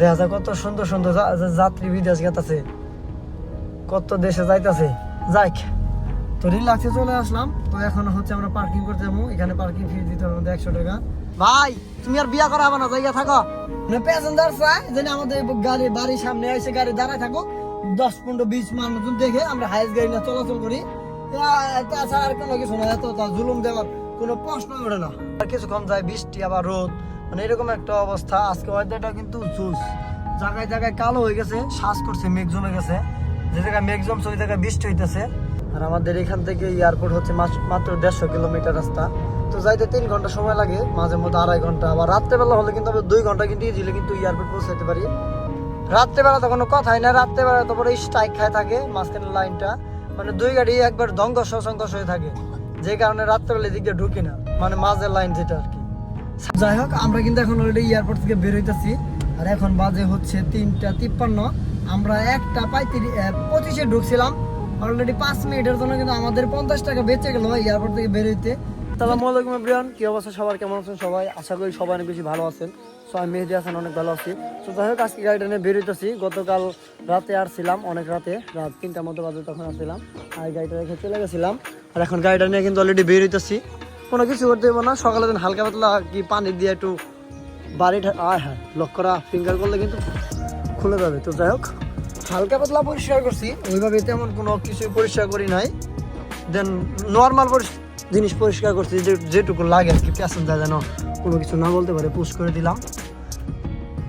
দেখা যায় কত সুন্দর সুন্দর যাত্রী বিদেশ গেতাছে। কত দেশে যাইতাছে। যাইক, তো রিল্যাক্সে চলে আসলাম। তো এখন হচ্ছে আমরা পার্কিং করতে যাব। এখানে পার্কিং ফি দিতে হবে আমাদের একশো টাকা। ভাই, তুমি আর বিয়া করা হবে না, জায়গা থাকো। মানে প্যাসেঞ্জার চাই যেন আমাদের গাড়ি, বাড়ির সামনে এসে গাড়ি দাঁড়ায় থাকো দশ, পনেরো, বিশ মানুষজন দেখে আমরা হাইস গাড়ি না চলাচল করি। তাছাড়া আর কোনো কিছু না, এত জুলুম দেওয়ার কোনো প্রশ্ন ওঠে না। আর কিছুক্ষণ যায় বৃষ্টি, আবার রোদ। মানে এরকম একটা অবস্থা। আজকে ওয়েদারটা কিন্তু জুস। জায়গায় জায়গায় কালো হয়ে গেছে, শ্বাস করছে, মেঘ জমে গেছে। যে জায়গায় মেঘ জমছে, ওই জায়গায় বৃষ্টি হইতেছে। আর আমাদের এখান থেকে এয়ারপোর্ট হচ্ছে মাত্র দেড়শো কিলোমিটার রাস্তা। তো যাইতে তিন ঘণ্টা সময় লাগে, মাঝে মধ্যে আড়াই ঘণ্টা। আবার রাত্রেবেলা হলে কিন্তু আমরা দুই ঘণ্টা কিন্তু ইজিলি কিন্তু এয়ারপোর্ট পৌঁছাতে পারি। রাত্রেবেলা তো কোনো কথাই না রাত্রেবেলা তো পরে স্ট্রাইক খায় থাকে মাঝখানের লাইনটা মানে দুই গাড়ি একবার ধঙ্কস সংঘর্ষ হয়ে থাকে। যে কারণে রাত্রেবেলা এদিকে ঢুকি না। মানে মাঝের লাইন যেটা আর কি। যাই হোক, আমরা কিন্তু এখন অলরেডি এয়ারপোর্ট থেকে বের হইতেছি। আর এখন বাজে হচ্ছে তিনটা তিপ্পান্ন। আমরা একটা পঁয়ত্রিশ পঁচিশে ঢুকছিলাম। অলরেডি পাঁচ মিনিটের জন্য কিন্তু আমাদের পঞ্চাশ টাকা বেঁচে গেল এয়ারপোর্ট থেকে বের হইতে। সালামু আলাইকুম এভরিওয়ান কি অবস্থা সবার? কেমন আছেন সবাই? আশা করি সবাই অনেক বেশি ভালো আছেন। সো আমি মেহেদি হাসান, অনেক ভালো আছি। তো যাই হোক, আজকে গাড়িটা নিয়ে বের হইতেছি। গতকাল রাতে আসছিলাম, অনেক রাতে। রাত তিনটার মতো বাজে তখন আসছিলাম। আর গাড়িটা রেখে চলে গেছিলাম। আর এখন গাড়িটা নিয়ে কিন্তু অলরেডি বের হইতেছি। কোনো কিছু করতে দেবো না। সকালে দিন হালকা পাতলা কি পানি দিয়ে একটু বাড়ি আয় হ্যাঁ লক করা ফিঙ্গার করলে কিন্তু খুলে যাবে। তো যাই হোক, হালকা পাতলা পরিষ্কার করছি। ওইভাবে তেমন কোনো কিছু পরিষ্কার করি নাই। দেন নর্মাল জিনিস পরিষ্কার করছি, যে যেটুকু লাগে আর কি প্যাসেঞ্জার যেন কোনো কিছু না বলতে পারে পুশ করে দিলাম।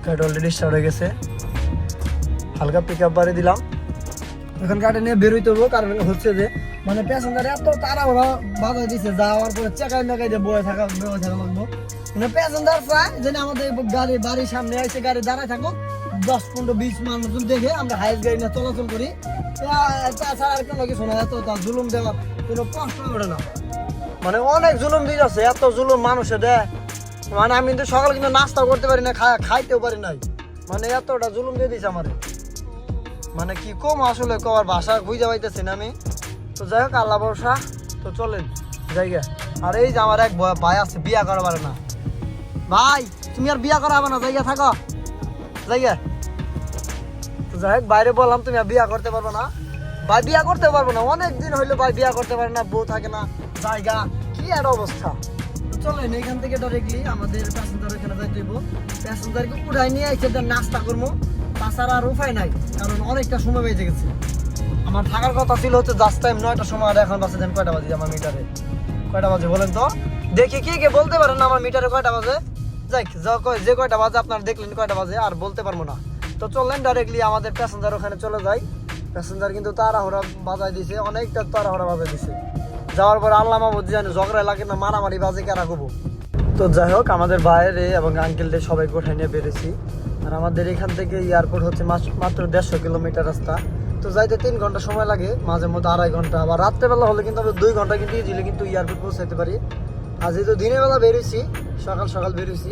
গাড়ি অলরেডি স্টার্ট হয়ে গেছে। হালকা পিক আপ বাড়ি দিলাম। এখন গাড়ি নিয়ে বেরোইতে হব কারণ হচ্ছে যে মানে প্যাসেঞ্জার এত তারা বাধা দিছে, যাওয়ার পরে চেকাই মেকাই দিয়ে বয়ে থাকা বয়ে থাকা লাগবো। মানে প্যাসেঞ্জার চাই যেন আমাদের গাড়ি, বাড়ির সামনে এসে গাড়ি দাঁড়ায় থাকো দশ, পনেরো, বিশ মানুষজন দেখে আমরা হাইস গাড়ি নিয়ে চলাচল করি। তাছাড়া আর কোনো কিছু না, এত জুলুম দেওয়ার কোনো প্রশ্ন ওঠে না। মানে অনেক জুলুম দিয়ে যাচ্ছে এত জুলুম মানুষে দেয় মানে আমি কিন্তু সকালে কিন্তু নাস্তা করতে পারি না খাইতেও পারি নাই। মানে এতটা জুলুম দিয়ে দিয়েছে আমাদের মানে কি কম আসলে কবার ভাষা খুঁজে পাইতেছি না আমি। তো যাই হোক, আল্লাহ ভরসা। তো চলেন, জায়গা। আর এই যে আমার এক ভাই আছে, বিয়া করা পারে না। ভাই, তুমি আর বিয়া করা হবে না, জায়গা থাকো। জায়গা। তো যাই হোক, বাইরে বললাম, তুমি আর বিয়া করতে পারবে না। ভাই, বিয়া করতে পারব না। অনেক দিন হইল ভাই বিয়া করতে পারে না, বউ থাকে না, জায়গা। কি আর অবস্থা? চলেন, এখান থেকে ডাইরেক্টলি আমাদের প্যাসেঞ্জার এখানে যাইতে হইব। প্যাসেঞ্জারকে উঠাই নিয়ে এসে নাস্তা করব। তাছাড়া আর উপায় নাই, কারণ অনেকটা সময় বেজে গেছে। আমার থাকার কথা ছিল হচ্ছে জাস্ট টাইম নয়টার সময় আর এখন বাজে দেন কয়টা বাজে আমার মিটারে কয়টা বাজে বলেন তো? দেখি কি কে বলতে পারেন আমার মিটারে কয়টা বাজে? যাই যা কয়- যে কয়টা বাজে আপনার দেখলেন কয়টা বাজে, আর বলতে পারব না। তো চললেন ডাইরেক্টলি আমাদের প্যাসেঞ্জার ওখানে চলে যাই। প্যাসেঞ্জার কিন্তু তাড়াহুড়া বাজায় দিছে, অনেকটা তাড়াহুড়া বাজায় দিছে। যাওয়ার পর আল্লাহ মাহবুদ জানি ঝগড়া লাগে না, মারামারি বাজে কেরা করব তো যাই হোক, আমাদের বাইরে এবং আঙ্কেলদের সবাইকে উঠাই নিয়ে বেরেছি আর আমাদের এখান থেকে এয়ারপোর্ট হচ্ছে মাত্র দেড়শো কিলোমিটার রাস্তা। তো যাইতে তিন ঘণ্টা সময় লাগে, মাঝে মধ্যে আড়াই ঘণ্টা। বা রাত্রেবেলা হলে কিন্তু আমরা দুই ঘণ্টা কিন্তু ইজিলি কিন্তু এয়ারপোর্ট পৌঁছাতে পারি। আর যেহেতু দিনের বেলা বেরোইছি, সকাল সকাল বেরোইছি।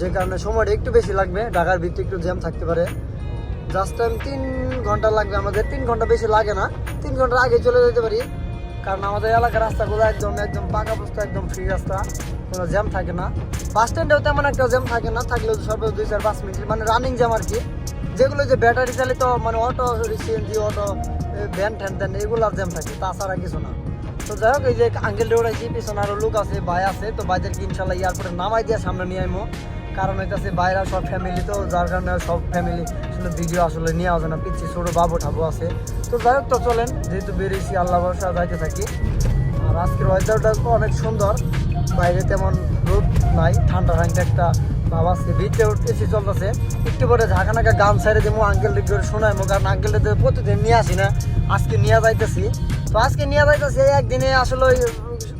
যে কারণে সময়টা একটু বেশি লাগবে, ঢাকার ভিতরে একটু জ্যাম থাকতে পারে। জাস্ট টাইম তিন ঘণ্টা লাগবে, আমাদের তিন ঘণ্টা বেশি লাগে না। তিন ঘণ্টার আগে চলে যেতে পারি। কারণ আমাদের এলাকার রাস্তাগুলো একদম একদম পাকা বস্তা একদম ফ্রি রাস্তা। কোনো জ্যাম থাকে না। বাস স্ট্যান্ডেও তেমন একটা জ্যাম থাকে না, থাকলেও সর্বোচ্চ দুই চার, পাঁচ মিনিট। মানে রানিং জ্যাম আর কি। যেগুলো যে ব্যাটারি চালিত মানে অটো সিএনজি অটো ভ্যান ঠ্যান ট্যান এগুলোর জ্যাম থাকে, তাছাড়া কিছু না। তো যাই হোক, এই যে আঙ্কেল দৌড়াইছি, পিছনে আরও লোক আছে, ভাই আছে, তো ভাইদেরকে ইনশাল্লাহ এয়ারপোর্টে নামাই দিয়ে সামনে নিয়ে আইমো। কারণ হইতেছে বাইরা সব ফ্যামিলি তো, যার কারণে সব ফ্যামিলি আসলে ভিডিও আসলে নিয়ে আসে না। পিচ্ছি ছোট বাবু ঠাবু আছে। তো যাই হোক তো চলেন, যেহেতু বেরিয়েছি, আল্লাহ ভরসা যাইতে থাকি। আর আজকের ওয়েদারটা অনেক সুন্দর। বাইরে তেমন রোদ নাই, ঠান্ডা ঠান্ডা একটা ভাব আছে। ভিতরে এসি চলতেছে। একটু পরে ঝাঁকা নাকা গান সাইডে দেবো আঙ্কেল করে শোনাইমো, কারণ আঙ্কেলদের প্রতিদিন নিয়ে আসি না। আজকে নিয়ে যাইতেছি। তো আজকে নিয়ে যাইতেছি একদিনে আসলে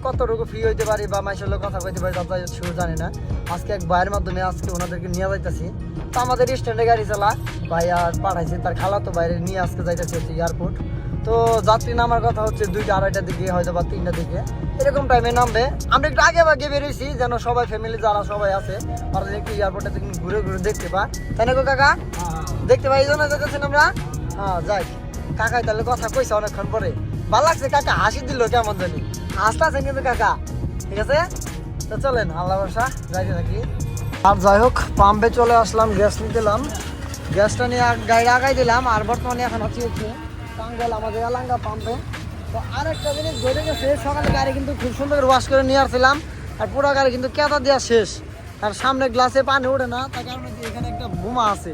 কতটুকু ফ্রি হইতে পারি বা লোক কথা কইতে পারি তাদের শুরু জানি না। আজকে এক ভাইয়ের মাধ্যমে আজকে ওনাদেরকে নিয়ে যাইতেছি। তো আমাদের স্ট্যান্ডে গাড়ি চালা, ভাই আর পাঠাইছে, তার খালা তো বাইরে নিয়ে আজকে যাইতেছে হচ্ছে এয়ারপোর্ট তো যাত্রী নামার কথা হচ্ছে দুইটা আড়াইটার দিকে, হয়তো বা তিনটার দিকে। এরকম টাইমে নামবে। আমরা একটু আগে আগে বেরিয়েছি যেন সবাই ফ্যামিলি যারা সবাই আছে, তারা একটু এয়ারপোর্টে ঘুরে ঘুরে দেখতে পা তাই না কাকা? দেখতে পাই এই জন্য যেতেছেন আমরা? হ্যাঁ যাই। কাকাই তাহলে কথা কইছে অনেকক্ষণ পরে। ভালো লাগছে কাকা, হাসি দিল কেমন জানি। হাসতে আছেন কিন্তু কাকা। ঠিক আছে? তো চলেন, আল্লাহ বর্ষা যাইতে থাকি। আর যাই হোক পাম্পে চলে আসলাম গ্যাস নিতে এলাম। গ্যাসটা নিয়ে গাড়ি আগাই দিলাম, আর বর্তমানে এখন আছি হচ্ছে আমাদের এলাঙ্গা পাম্পে তো আরেকটা জিনিস ঘটে গেছে, সকালে গাড়ি কিন্তু খুব সুন্দর করে ওয়াশ করে নিয়ে আসছিলাম, আর পুরো গাড়ি কিন্তু কেতা দেওয়া শেষ। আর সামনে গ্লাসে পানি ওঠে না, তার কারণে এখানে একটা বোমা আছে।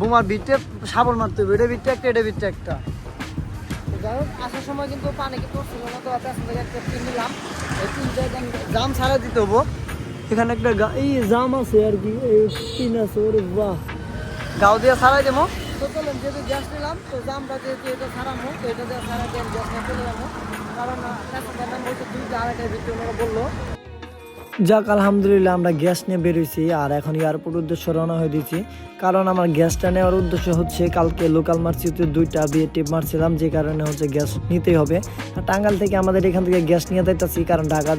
বোমার বিটে সাবল মারতে হবে, এটা বিটটা একটা, এটা বিটটা একটা। যাই হোক আসার সময় কিন্তু পানি কিন্তু ছিল তো পেছন থেকে একটা পিন নিলাম। এই পিনটা জাম ছাড়া দিতে হব। এখানে একটা এই জাম আছে আর কি এই পিন আছে ওরে বাহ। গাও দিয়ে ছাড়াই দেবো। তো চলেন যেহেতু গ্যাস নিলাম তো জামটা যেহেতু এটা ছাড়াবো তো এটা দিয়ে ছাড়া দিয়ে গ্যাস নিয়ে চলে যাব কারণ পেছনটার নাম বলছে দুইটা আড়াইটার ভিতরে ওনারা বলল। যাক, আলহামদুলিল্লাহ, আমরা গ্যাস নিয়ে বেরোইছি আর এখন এয়ারপোর্ট উদ্দেশ্য রওনা হয়ে দিয়েছি। কারণ আমার গ্যাসটা নেওয়ার উদ্দেশ্য হচ্ছে, কালকে লোকাল মার্চিতে দুইটা বিয়ে টিপ মারছিলাম, যে কারণে হচ্ছে গ্যাস নিতেই হবে। আর টাঙ্গাল থেকে আমাদের এখান থেকে গ্যাস নিয়ে যাইতেছি, কারণ ঢাকার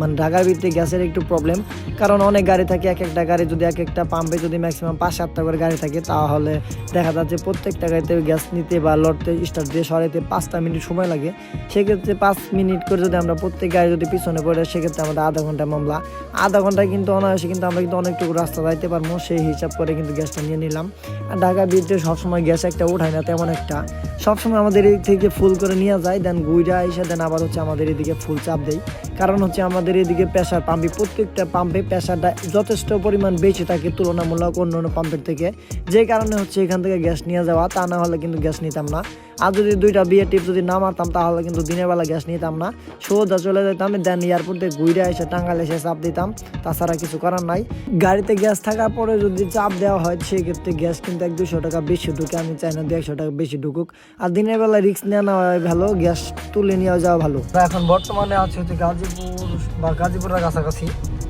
মানে ঢাকার ভিতরে গ্যাসের একটু প্রবলেম কারণ অনেক গাড়ি থাকে, এক একটা গাড়ি যদি এক একটা পাম্পে যদি ম্যাক্সিমাম পাঁচ সাতটা করে গাড়ি থাকে, তাহলে দেখা যাচ্ছে প্রত্যেকটা গাড়িতে গ্যাস নিতে বা লড়তে স্টার্ট দিয়ে সরাইতে পাঁচটা মিনিট সময় লাগে। সেক্ষেত্রে পাঁচ মিনিট করে যদি আমরা প্রত্যেক গাড়ি যদি পিছনে পড়ে, সেক্ষেত্রে আমাদের আধা ঘণ্টা মামলা। আধা ঘন্টায় কিন্তু অনায়াসে কিন্তু আমরা কিন্তু অনেকটুকু রাস্তা যাইতে পারব, সেই হিসাব করে কিন্তু গ্যাসটা নিয়ে নিলাম। আর ঢাকা বিদ্যুৎ সবসময় গ্যাস একটা উঠায় না, তেমন একটা। সবসময় আমাদের এই থেকে ফুল করে নিয়ে যায়, দেন গুইরা এসে দেন আবার হচ্ছে আমাদের এদিকে ফুল চাপ দেয়। কারণ হচ্ছে আমাদের এদিকে প্রেশার পাম্পে, প্রত্যেকটা পাম্পে প্রেশারটা যথেষ্ট পরিমাণ বেশি থাকে তুলনামূলক অন্য অন্য পাম্পের থেকে। যে কারণে হচ্ছে এখান থেকে গ্যাস নিয়ে যাওয়া, তা না হলে কিন্তু গ্যাস নিতাম না। আর যদি দুইটা বিয়ে টিপ যদি না মারতাম, তাহলে কিন্তু দিনের বেলা গ্যাস নিতাম না। সোজা চলে যেতাম দেন এয়ারপোর্ট ঘুরে এসে টাঙ্গাল এসে চাপ দিতাম। তাছাড়া কিছু করার নাই। গাড়িতে গ্যাস থাকার পরে যদি চাপ দেওয়া হয়, সেক্ষেত্রে গ্যাস কিন্তু এক দুশো টাকা বেশি ঢুকে। আমি চাই না দু একশো টাকা বেশি ঢুকুক। আর দিনের বেলা রিস্ক নেওয়া নেওয়া ভালো গ্যাস তুলে নিয়ে যাওয়া ভালো। এখন বর্তমানে আছে হচ্ছে গাজীপুর বা গাজীপুরের কাছাকাছি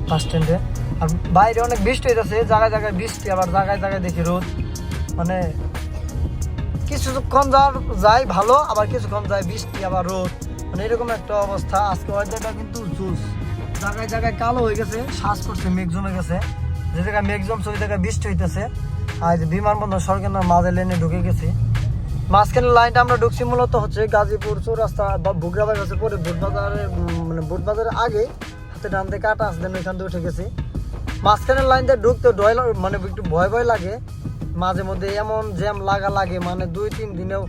বাস স্ট্যান্ডে আর বাইরে অনেক বৃষ্টি হইতেছে, জায়গায় জায়গায় বৃষ্টি, আবার জায়গায় জায়গায় দেখি রোদ। মানে কিছুক্ষণ যার যায় ভালো আবার কিছুক্ষণ যায় বৃষ্টি আবার রোদ। মানে এরকম একটা অবস্থা। আজকে ওয়েদারটা কিন্তু জুস। জায়গায় জায়গায় কালো হয়ে গেছে শ্বাস করছে মেঘ জমে গেছে। যে জায়গায় মেঘ জমছে ওই জায়গায় বৃষ্টি হইতেছে। আর বিমানবন্দর সরকার মাঝে লেনে ঢুকে গেছি। মাঝখানের লাইনটা আমরা ঢুকছি মূলত হচ্ছে গাজীপুর চৌরাস্তা বা বুগরাবাই কাছে পরে বুটবাজারের উম, মানে বুটবাজারের আগে হাতে ডান থেকে কাটা আসতেন ওইখান থেকে উঠে গেছি। মাঝখানের লাইনটা ঢুকতে ডয় মানে একটু ভয় ভয় লাগে। মাঝে মধ্যে এমন জ্যাম লাগা লাগে মানে দুই, তিন দিনেও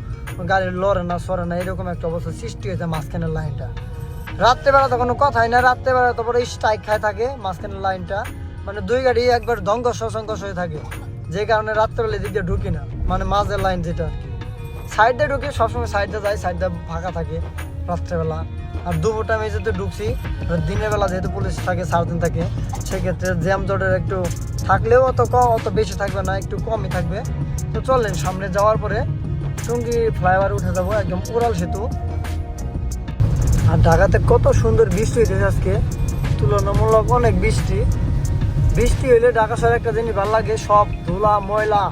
গাড়ি লড়ে না, সরে না, এরকম একটা অবস্থা সৃষ্টি হয়েছে মাঝখানের লাইনটা রাত্রেবেলা তো কোনো কথাই না, রাত্রেবেলা তো পরে স্ট্রাইক খায় থাকে মাঝখানের লাইনটা মানে দুই গাড়ি একবার ধঙ্কস সংকস হয়ে থাকে, যে কারণে রাত্রেবেলা এদিক ঢুকি না মানে মাঝের লাইন যেটা সাইডে ঢুকে, সবসময় সাইডে যাই সাইডটা ফাঁকা থাকে। রাত্রেবেলা। আর দুপুর টাইমে যেহেতু ঢুকছি দিনের বেলা যেহেতু পুলিশ থাকে সাড়ে দিন থাকে, সেক্ষেত্রে জ্যাম জটের একটু থাকলেও অত কম অত বেশি থাকবে না, একটু কমই থাকবে। তো চলেন, সামনে যাওয়ার পরে টুঙ্গি ফ্লাইওভার উঠে যাব, একদম উড়াল সেতু। আর ঢাকাতে কত সুন্দর বৃষ্টি হয়েছে আজকে। তুলনামূলক অনেক বৃষ্টি। বৃষ্টি হইলে ঢাকা শহরে একটা জিনিস ভালো লাগে, সব ধুলা, ময়লা,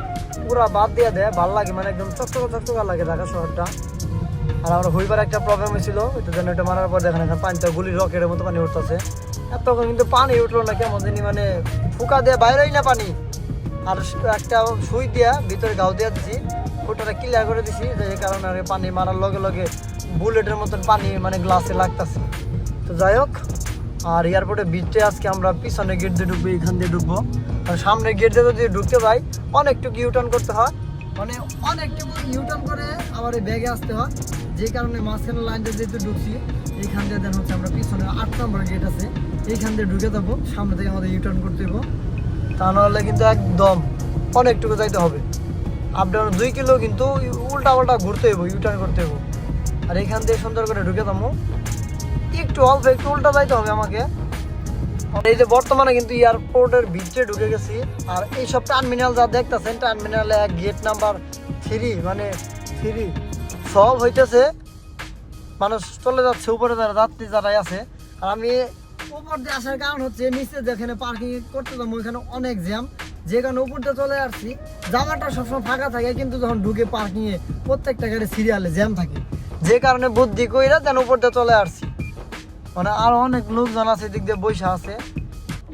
পুরা বাদ দিয়ে দেয়, ভালো লাগে মানে একদম চকচকা চকচকা লাগে ঢাকা শহরটা। আর আমরা হইবার একটা প্রবলেম হয়েছিল ওইটা জন্য এটা মারার পর দেখেন এখন পানিটা গুলি রকেটের মতো পানি উঠতেছে। আর কিন্তু পানি উঠল না, কেমন জানি মানে ফুকা দিয়ে বাইরেই না পানি। আর একটা সুই দিয়া ভিতরে গাও দিয়া দিছি ওটা ক্লিয়ার করে দিছি, যে কারণে আর পানি মারার লগে লগে বুলেটের মতন পানি মানে গ্লাসে লাগতেছে। তো যাই হোক, আর এয়ারপোর্টে বিচে আজকে আমরা পিছনে গেট দিয়ে ঢুকবো, এখান দিয়ে ঢুকবো। আর সামনে গেট দিয়ে যদি ঢুকতে পাই অনেকটুকু ইউটার্ন করতে হয়। মানে অনেকটুকু ইউটার্ন করে আবার এই ব্যাগে আসতে হয়। যে কারণে মাঝখানে লাইনটা যেহেতু ঢুকছি, এইখান দিয়ে দেন হচ্ছে আমরা পিছনে আট নম্বর গেট আছে। এইখান দিয়ে ঢুকে যাব, সামনে থেকে আমাদের ইউটার্ন করতে হব তা নাহলে কিন্তু একদম অনেকটুকু যাইতে হবে। আপ ডাউন দুই কিলো কিন্তু উল্টা পাল্টা ঘুরতে হইব ইউটার্ন করতে হইব। আর এখান দিয়ে সুন্দর করে ঢুকে যাব। একটু অল্প, একটু উল্টা যাইতে হবে আমাকে। এই যে বর্তমানে কিন্তু এয়ারপোর্টের ভিতরে ঢুকে গেছি। আর এই সব টার্মিনাল যা দেখতেছেন টার্মিনালে গেট নাম্বার থ্রি মানে থ্রি সব হইতেছে। মানুষ চলে যাচ্ছে, উপরে যারা যাত্রী যারাই আছে। আর আমি উপর দিয়ে আসার কারণ হচ্ছে, নিচে যেখানে পার্কিং করতে যাব, ওইখানে অনেক জ্যাম যে কারণে উপর দিয়ে চলে আসছি, জামাটা সবসময় ফাঁকা থাকে, কিন্তু যখন ঢুকে পার্কিংয়ে প্রত্যেকটা গাড়ি সিরিয়ালে জ্যাম থাকে। যে কারণে বুদ্ধি কইরা যেন উপর দিয়ে চলে আসছি। মানে আর অনেক লোকজন আছে, এদিক দিয়ে বৈশা আছে।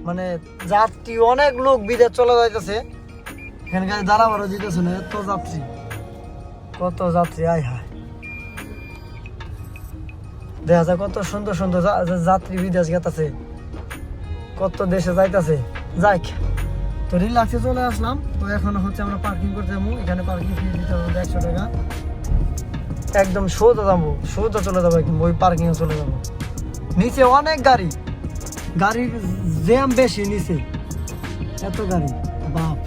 মানে যাত্রী, অনেক লোক বিদেশ চলে যাইতেছে। এখানকার গাড়ি দাঁড়াবারও যেতেছে না, এত যাত্রী। কত যাত্রী, আয় হায়। দেখা যায় কত সুন্দর সুন্দর যাত্রী বিদেশ গেতাছে। কত দেশে যাইতাছে। যাই তো রিল্যাক্সে চলে আসলাম। তো এখন হচ্ছে আমরা পার্কিং করতে যাব। এখানে পার্কিং ফি দিতে হবে একশো টাকা। একদম সোজা যাব, সোজা চলে যাব, একদম ওই পার্কিংয়ে চলে যাব। নিচে অনেক গাড়ি। গাড়ির জ্যাম বেশি নিচে। এত গাড়ি বাপ।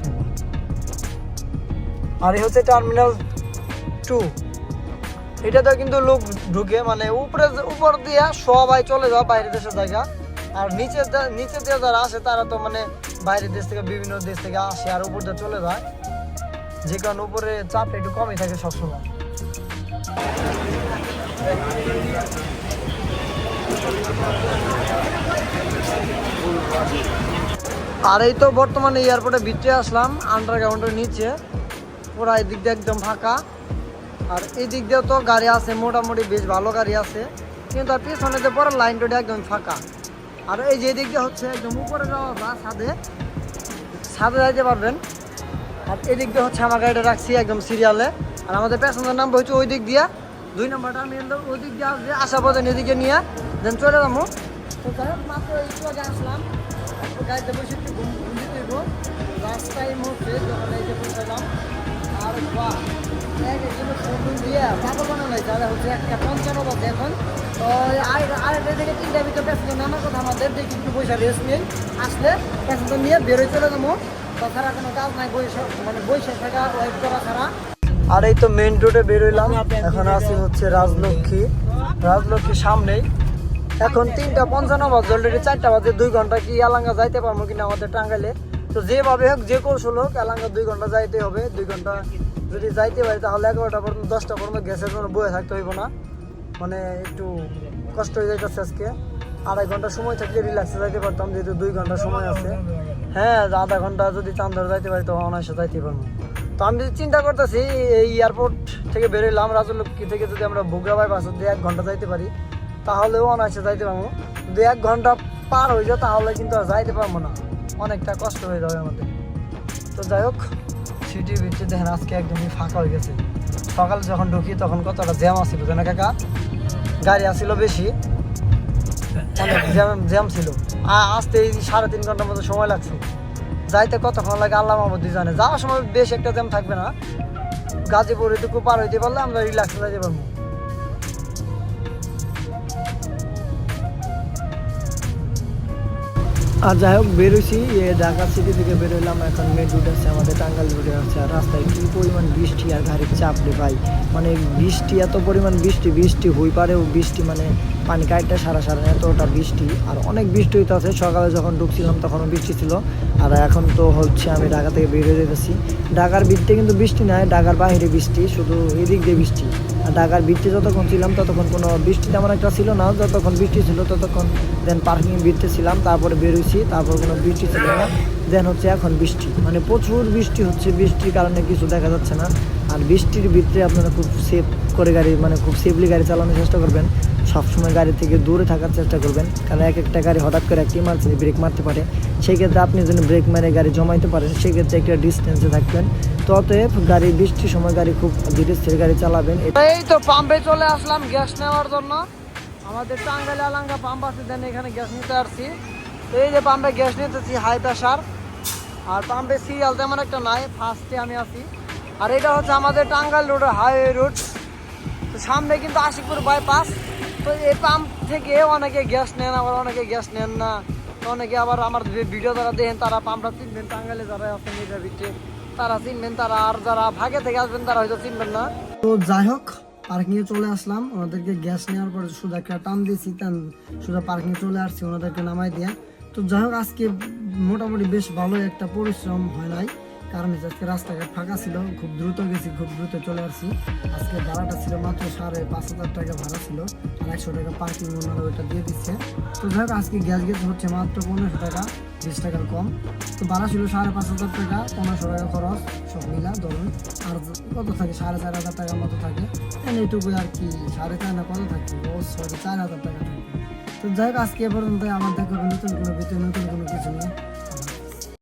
আর এই হচ্ছে টার্মিনাল টু এটাতে কিন্তু লোক ঢুকে মানে উপরে, উপর দিয়ে সবাই চলে যাওয়া বাইরের দেশের জায়গা। আর নিচে নিচে দিয়ে যারা আসে, তারা তো মানে বাইরের দেশ থেকে, বিভিন্ন দেশ থেকে আসে আর উপর দিয়ে চলে যায়। যে কারণে উপরে চাপটা একটু কমই থাকে সবসময়। আর এই তো বর্তমানে এয়ারপোর্টে ভিতরে আসলাম আন্ডারগ্রাউন্ডের নিচে। পুরা এই দিক দিয়ে একদম ফাঁকা। আর এই দিক দিয়ে তো গাড়ি আছে, মোটামুটি বেশ ভালো গাড়ি আছে। কিন্তু আর পিছনে যে পরে লাইনটা একদম ফাঁকা। আর এই যে দিক দিয়ে হচ্ছে একদম উপরে যাওয়া বা ছাদে ছাদে যাইতে পারবেন। আর এদিক দিয়ে হচ্ছে আমার গাড়িটা রাখছি একদম সিরিয়ালে আর আমাদের প্যাসেঞ্জার নাম্বার হচ্ছে ওই দিক দিয়া। দুই নম্বরটা আমি এলাম ওই দিক দিয়ে আসবে, আসা পথে এদিকে নিয়ে, দেন চলে যাব। তো যাই মাত্র একটু আগে আসলাম। একটু গাড়িতে বসে একটু ঘুম ঘুমিয়ে দেবো রাস্তায় মুখে যখন এই যে পৌঁছালাম আর ফোন দিয়ে পাগল বানানো হয়েছে আর হচ্ছে একটা পঞ্চান্ন বাজে এখন। তো আর আরেকটা থেকে তিনটা ভিতরে প্যাসেঞ্জার নামার কথা আমাদের দেখি একটু পয়সা রেস্ট নেই। আসলে প্যাসেঞ্জার নিয়ে বেরোয় চলে যাব। তাছাড়া কোনো কাজ নাই বৈশাখ মানে বৈশাখ থাকা ওয়েট করা ছাড়া। আর এই তো মেন রোডে বেরোইলাম। এখন আছি হচ্ছে রাজলক্ষ্মী। রাজলক্ষ্মীর সামনেই। এখন তিনটা পঞ্চান্ন বাজে অলরেডি চারটা বাজে, দুই ঘণ্টা কি এলাঙ্গা যাইতে পারব কিনা আমাদের টাঙ্গাইলে? তো যেভাবে হোক, যে কৌশল হোক, এলাঙ্গা দুই ঘণ্টা যাইতে হবে। দুই ঘণ্টা যদি যাইতে পারি, তাহলে এগারোটা পর্যন্ত, দশটা পর্যন্ত গ্যাসের জন্য বয়ে থাকতে হইব না। মানে একটু কষ্ট হয়ে যাইতেছে আজকে। আড়াই ঘণ্টা সময় থাকলে রিল্যাক্সে যাইতে পারতাম, যেহেতু দুই ঘণ্টা সময় আছে। হ্যাঁ আধা ঘণ্টা যদি চান ধরে যাইতে পারি, তো অনায়াসে যাইতে পারব। তো আমি যদি চিন্তা করতেছি, এই এয়ারপোর্ট থেকে বেরোলাম রাজলক্ষ্মী থেকে যদি আমরা বুগরা বাইপাস দু এক ঘণ্টা যাইতে পারি, তাহলেও অনায়াসে যাইতে পারব। দু এক ঘণ্টা পার হয়ে যায় তাহলে কিন্তু আর যাইতে পারব না। অনেকটা কষ্ট হয়ে যাবে আমাদের। তো যাই হোক সিটির ভিতরে দেখেন আজকে একদমই ফাঁকা হয়ে গেছে। সকালে যখন ঢুকি তখন কতটা জ্যাম আসছিল তাই না কাকা? গাড়ি আসছিল বেশি। জ্যাম জ্যাম ছিল। আসতে এই সাড়ে তিন ঘণ্টার মতো সময় লাগছে। যাইতে কতক্ষণ লাগে আল্লাহ মোহাম্মদ জানে। যাওয়ার সময় বেশ একটা জ্যাম থাকবে না। গাজীপুর এটুকু পার হইতে পারলে আমরা রিল্যাক্স যাইতে পারব। আর যাই হোক, বেরোইছি। এ ঢাকা সিটি থেকে বেরোলাম এখন মেন রুট আছে আমাদের টাঙ্গাইল রুটে আছে। আর রাস্তায় কী পরিমাণ বৃষ্টি আর গাড়ির চাপ রে ভাই। মানে বৃষ্টি, এত পরিমাণ বৃষ্টি বৃষ্টি হই পারেও বৃষ্টি মানে পানি কাইটটা সারা সারা এতটা বৃষ্টি। আর অনেক বৃষ্টি হইতে আছে সকালে যখন ঢুকছিলাম, তখনও বৃষ্টি ছিল। আর এখন তো হচ্ছে আমি ঢাকা থেকে বেরিয়ে যেতেছি ঢাকার ভিতরে কিন্তু বৃষ্টি নাই, ঢাকার বাইরে বৃষ্টি, শুধু এদিক দিয়ে বৃষ্টি। ঢাকার ভিতরে যতক্ষণ ছিলাম, ততক্ষণ কোনো বৃষ্টি তেমন একটা ছিল না। যতক্ষণ বৃষ্টি ছিল, ততক্ষণ দেন পার্কিং ভিতরে ছিলাম, তারপরে বেরোইছি তারপর কোনো বৃষ্টি ছিল না। দেন হচ্ছে এখন বৃষ্টি। মানে প্রচুর বৃষ্টি হচ্ছে, বৃষ্টির কারণে কিছু দেখা যাচ্ছে না। আর বৃষ্টির ভিতরে আপনারা খুব সেফ করে গাড়ি মানে খুব সেফলি গাড়ি চালানোর চেষ্টা করবেন। সবসময় গাড়ি থেকে দূরে থাকার চেষ্টা করবেন। কারণ এক একটা গাড়ি হঠাৎ করে একটা ইমার্জেন্সি ব্রেক মারতে পারে। সেক্ষেত্রে আপনি যদি ব্রেক মেরে গাড়ি জমাইতে পারেন, সেক্ষেত্রে একটা ডিস্টেন্সে থাকবেন। তো গাড়ি, বৃষ্টির সময় গাড়ি খুব ধীরে স্থির গাড়ি চালাবেন। এই তো পাম্পে চলে আসলাম গ্যাস নেওয়ার জন্য। আমাদের টাঙ্গাইল আলাঙ্গা পাম্প আছে, দেন এখানে গ্যাস নিতে আসছি। এই যে পাম্পে গ্যাস নিতেছি, হাই প্রেশার আর পাম্পে সিরিয়াল তেমন একটা নাই, ফার্স্টে আমি আছি। আর এটা হচ্ছে আমাদের টাঙ্গাইল রোডের হাইওয়ে রুট তো সামনে কিন্তু আশিকপুর বাইপাস। তো এই পাম্প থেকে অনেকে গ্যাস নেন, আবার অনেকে গ্যাস নেন না। অনেকে আবার আমার ভিডিও যারা দেখেন, তারা পাম্পটা চিনবেন। টাঙ্গাইলে যারা আছেন এটার ভিতরে তারা চিনবেন, তারা আর যারা ভাগে থেকে আসবেন, তারা হয়তো চিনবেন না। তো যাই হোক, পার্কিং এ চলে আসলাম। ওনাদেরকে গ্যাস নেওয়ার পরে শুধু একটা টান দিয়েছি, তান শুধু পার্কিং চলে আসছি, ওনাদেরকে নামাই দিয়া। তো যাই হোক, আজকে মোটামুটি বেশ ভালো একটা পরিশ্রম হয় নাই। কারণ হচ্ছে আজকে রাস্তাঘাট ফাঁকা ছিল, খুব দ্রুত গেছি, খুব দ্রুত চলে আসছি। আজকে ভাড়াটা ছিল মাত্র সাড়ে পাঁচ হাজার টাকা ভাড়া ছিল, আর একশো টাকা পার্কিং ওনারা ওইটা দিয়ে দিচ্ছে। তো যাই হোক, আজকে গ্যাস গেছে হচ্ছে মাত্র পনেরোশো টাকা, বিশ টাকার কম। তো ভাড়া ছিল সাড়ে পাঁচ হাজার টাকা, পনেরোশো টাকা খরচ, সব মিলা ধরুন। আর কত থাকে? সাড়ে চার হাজার টাকার মতো থাকে। এইটুকু আর কি, সাড়ে চার না কত থাকে? ও সাড়ে চার হাজার টাকা থাকে। তো যাই হোক, আজকে এ পর্যন্ত আমার দেখা নতুন কোনো ভিতরে নতুন কোনো কিছু নিয়ে।